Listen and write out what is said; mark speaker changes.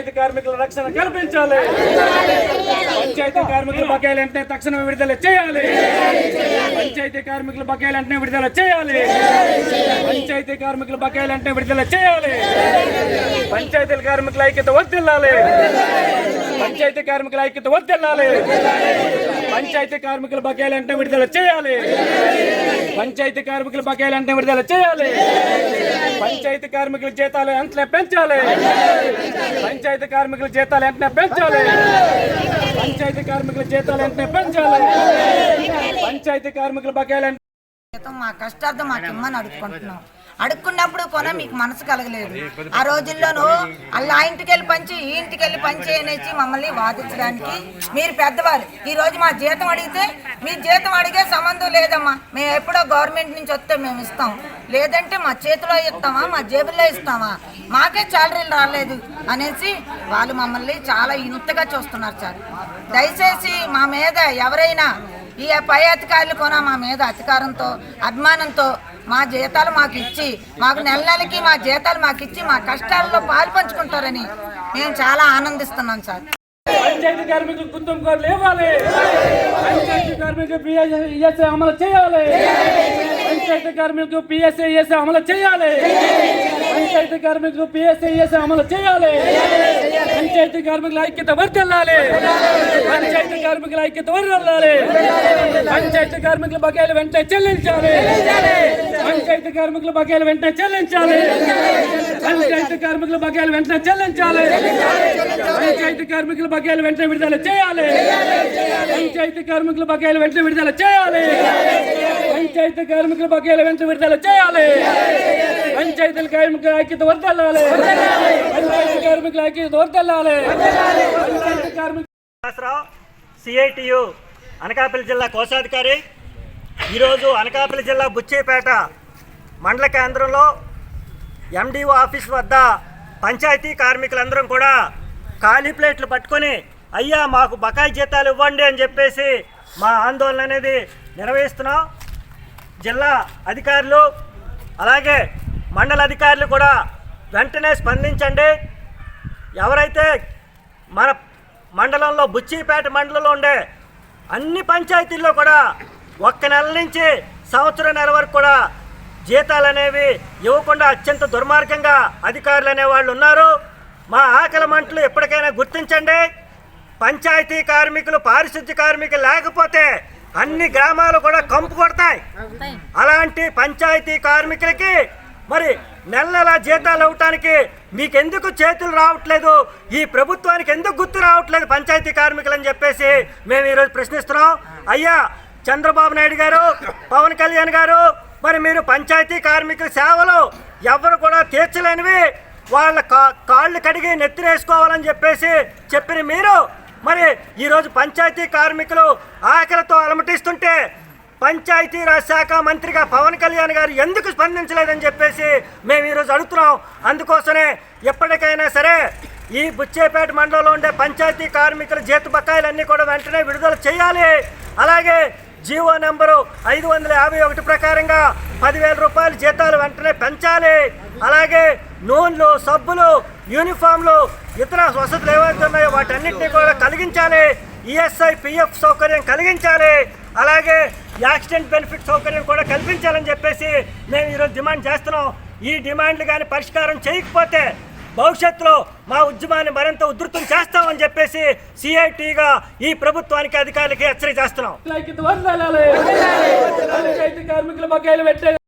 Speaker 1: పంచాయతీ కార్మికుల రక్షణ కల్పించాలి. పంచాయతీ కార్మికుల బకాయిలు వెంటనే తక్షణమే విడుదల చేయాలి. పంచాయతీ కార్మికుల బకాయిలు వెంటనే విడుదల చేయాలి. పంచాయతీ కార్మికుల బకాయిలు వెంటనే విడుదల చేయాలి. పంచాయతీల కార్మికుల ఐక్యత వర్దిల్లాలి పంచాయతీ కార్మికుల ఐక్యత వర్దిల్లాలి పంచాయతీ కార్మికుల బకాయిలు వెంటనే విడుదల చేయాలి. పంచాయతీ కార్మికుల బకాయిలు అంటే విడుదల చేయాలి. పంచాయతీ కార్మికుల జీతాలు వెంటనే పెంచాలి. పంచాయతీ కార్మికుల జీతాలు వెంటనే పెంచాలి. పంచాయతీ కార్మికుల జీతాలు వెంటనే పెంచాలి. పంచాయతీ కార్మికుల బకాయిలు
Speaker 2: జీతం మా కష్టార్థం మాకు ఇమ్మని అడుక్కుంటున్నాం. అడుక్కున్నప్పుడు కూడా మీకు మనసు కలగలేదు. ఆ రోజుల్లోనూ అలా ఆ ఇంటికి వెళ్ళి పంచి ఈ ఇంటికి వెళ్ళి పంచి అనేసి మమ్మల్ని వాదించడానికి మీరు పెద్దవారు. ఈ రోజు మా జీతం అడిగితే మీ జీతం అడిగే సంబంధం లేదమ్మా. మేము ఎప్పుడో గవర్నమెంట్ నుంచి వస్తే మేము ఇస్తాం. లేదంటే మా చేతిలో ఇస్తామా మా జేబుల్లో ఇస్తామా? మాకే శాలరీలు రాలేదు అనేసి వాళ్ళు మమ్మల్ని చాలా ఇంతగా చూస్తున్నారు సార్. దయచేసి మా మీద ఎవరైనా ఈ పై అధికారులు కూడా మా మీద అధికారంతో అభిమానంతో మా జీతాలు మాకు ఇచ్చి మాకు నెల నెలకి మా జీతాలు మాకు ఇచ్చి మా కష్టాల్లో పాలు పంచుకుంటారని మేము చాలా ఆనందిస్తున్నాం సార్.
Speaker 1: పంచాయతీ కార్మికులు గుర్తింపు కార్డులు ఇవ్వాలి పంచాయతీ కార్మికులు పిఎస్ఐ అమలు చేయాలి. పంచాయతీ కార్మికులకు పిఎస్ఐఎస్ అమలు చేయాలి. పంచాయతీ కార్మికులకు పిఎస్ఐఎస్ అమలు చేయాలి. పంచాయతీ కార్మికుల ఐక్యత వర్తిల్లాలి. పంచాయతీ కార్మికుల ఐక్యత వర్తిల్లాలి పంచాయతీ కార్మికుల బకాయిలు వెంటనే చెల్లించాలి. పంచాయతీ కార్మికుల బకాయిలు వెంటనే చెల్లించాలి. పంచాయతీ కార్మికుల బకాయిలు వెంటనే చెల్లించాలి. పంచాయతీ కార్మికుల బకాయిలు వెంటనే విడుదల చేయాలి. పంచాయతీ కార్మికుల బకాయిలు వెంటనే విడుదల చేయాలి. పంచాయతీ కార్మికుల బకాయిలు వెంటనే విడుదల చేయాలి. పంచాయతీల కార్మికుల ఐక్యత వర్దల్లాలి పంచాయతీ కార్మికుల ఐక్యత వర్దల్లాలి పంచాయతీ కార్మికుల
Speaker 3: సిఐటియు అనకాపల్లి జిల్లా కోశాధికారి. ఈరోజు అనకాపల్లి జిల్లా బుచ్చేపేట మండల కేంద్రంలో ఎండిఓ ఆఫీస్ వద్ద పంచాయతీ కార్మికులందరం కూడా ఖాళీ ప్లేట్లు పట్టుకొని అయ్యా మాకు బకాయి జీతాలు ఇవ్వండి అని చెప్పేసి మా ఆందోళన అనేది నిర్వహిస్తున్నాం. జిల్లా అధికారులు అలాగే మండల అధికారులు కూడా వెంటనే స్పందించండి. ఎవరైతే మన మండలంలో బుచ్చిపేట మండలంలో ఉండే అన్ని పంచాయతీల్లో కూడా ఒక్క నెల నుంచి సంవత్సరం నెల వరకు కూడా జీతాలు అనేవి ఇవ్వకుండా అత్యంత దుర్మార్గంగా అధికారులు అనేవాళ్ళు ఉన్నారు. మా ఆకలి మంటలు ఎప్పటికైనా గుర్తించండి. పంచాయతీ కార్మికులు పారిశుద్ధ్య కార్మికులు లేకపోతే అన్ని గ్రామాలు కూడా కంపు కొడతాయి. అలాంటి పంచాయతీ కార్మికులకి మరి నెల నెల జీతాలు ఇవ్వటానికి మీకు ఎందుకు చేతులు రావట్లేదు? ఈ ప్రభుత్వానికి ఎందుకు గుర్తు రావట్లేదు పంచాయతీ కార్మికులు అని చెప్పేసి మేము ఈరోజు ప్రశ్నిస్తున్నాం. అయ్యా చంద్రబాబు నాయుడు గారు పవన్ కళ్యాణ్ గారు మరి మీరు పంచాయతీ కార్మికుల సేవలు ఎవరు కూడా తీర్చలేనివి. వాళ్ళ కా కాళ్ళు కడిగి నెత్తినేసుకోవాలని చెప్పేసి చెప్పిన మీరు మరి ఈరోజు పంచాయతీ కార్మికులు ఆకలితో అలమటిస్తుంటే పంచాయతీరాజ్ శాఖ మంత్రిగా పవన్ కళ్యాణ్ గారు ఎందుకు స్పందించలేదని చెప్పేసి మేము ఈరోజు అడుగుతున్నాం. అందుకోసమే ఎప్పటికైనా సరే ఈ బుచ్చేపేట మండలంలో ఉండే పంచాయతీ కార్మికుల జీత బకాయిలన్నీ కూడా వెంటనే విడుదల చేయాలి. అలాగే జీవో నెంబరు ఐదు వందల యాభై ఒకటి ప్రకారంగా పదివేల రూపాయల జీతాలు వెంటనే పెంచాలి. అలాగే నూనెలు సబ్బులు యూనిఫామ్లు ఇతర వసతులు ఏవైతే ఉన్నాయో వాటన్నింటినీ కూడా కలిగించాలి. ఈఎస్ఐ పిఎఫ్ సౌకర్యం కలిగించాలి. అలాగే యాక్సిడెంట్ బెనిఫిట్ సౌకర్యం కూడా కల్పించాలని చెప్పేసి మేము ఈరోజు డిమాండ్ చేస్తున్నాం. ఈ డిమాండ్లు కానీ పరిష్కారం చేయకపోతే భవిష్యత్తులో మా ఉద్యమాన్ని మరింత ఉధృతం చేస్తామని చెప్పేసి సిఐటిగా ఈ ప్రభుత్వానికి అధికారులకి హెచ్చరిక చేస్తున్నాం.
Speaker 1: కార్మికుల బకాయిలు